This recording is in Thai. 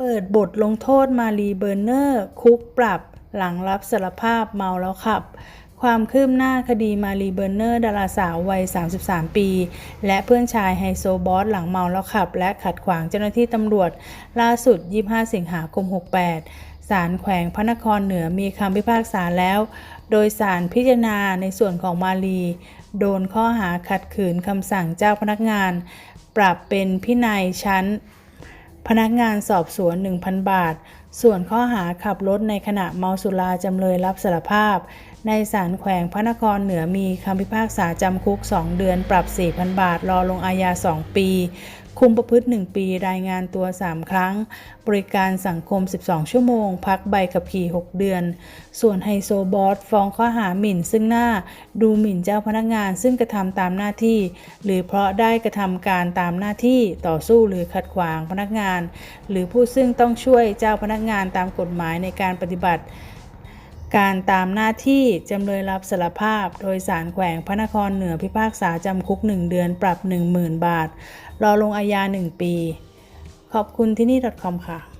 เปิดบทลงโทษมารีเบอร์เนอร์ คุกปรับ หลังรับสารภาพเมาแล้วขับ ความคืบหน้าคดีมารีเบอร์เนอร์ ดาราสาววัย 33 ปี และเพื่อนชายไฮโซบอสหลังเมาแล้วขับ และขัดขวางเจ้าหน้าที่ตำรวจ ล่าสุด 25 สิงหาคม 68 ศาลแขวงพระนครเหนือมีคำพิพากษาแล้ว โดยศาลพิจารณาในส่วนของมาลีโดนข้อหาขัดขืนคำสั่งเจ้าพนักงาน ปรับเป็นพินัยชั้น พนักงานสอบสวน 1,000 บาท ส่วนข้อหาขับรถในขณะเมาสุราจำเลยรับสารภาพ ในศาลแขวงพระนครเหนือมีคำพิพากษาจำคุก 2 เดือนปรับ 4,000 บาท รอลงอาญา 2 ปี คุมประพฤติ 1 ปีรายงานตัว 3 ครั้ง บริการสังคม 12 ชั่วโมง พักใบขับขี่ 6 เดือน ส่วนไฮโซบอสฟ้องข้อหาหมิ่นซึ่งหน้า ดูหมิ่นเจ้าพนักงานซึ่งกระทำตามหน้าที่ หรือเพราะได้กระทำการตามหน้าที่ต่อสู้หรือขัดขวางพนักงาน หรือผู้ซึ่งต้องช่วยเจ้าพนักงานตามกฎหมายในการปฏิบัติ การตามหน้าที่จำเลยรับสารภาพ โดยสารแขวงพระนครเหนือพิพากษาจำคุก 1 เดือนปรับ 10,000 บาท รอลงอาญา 1 ปี ขอบคุณที่นี่ .com ค่ะ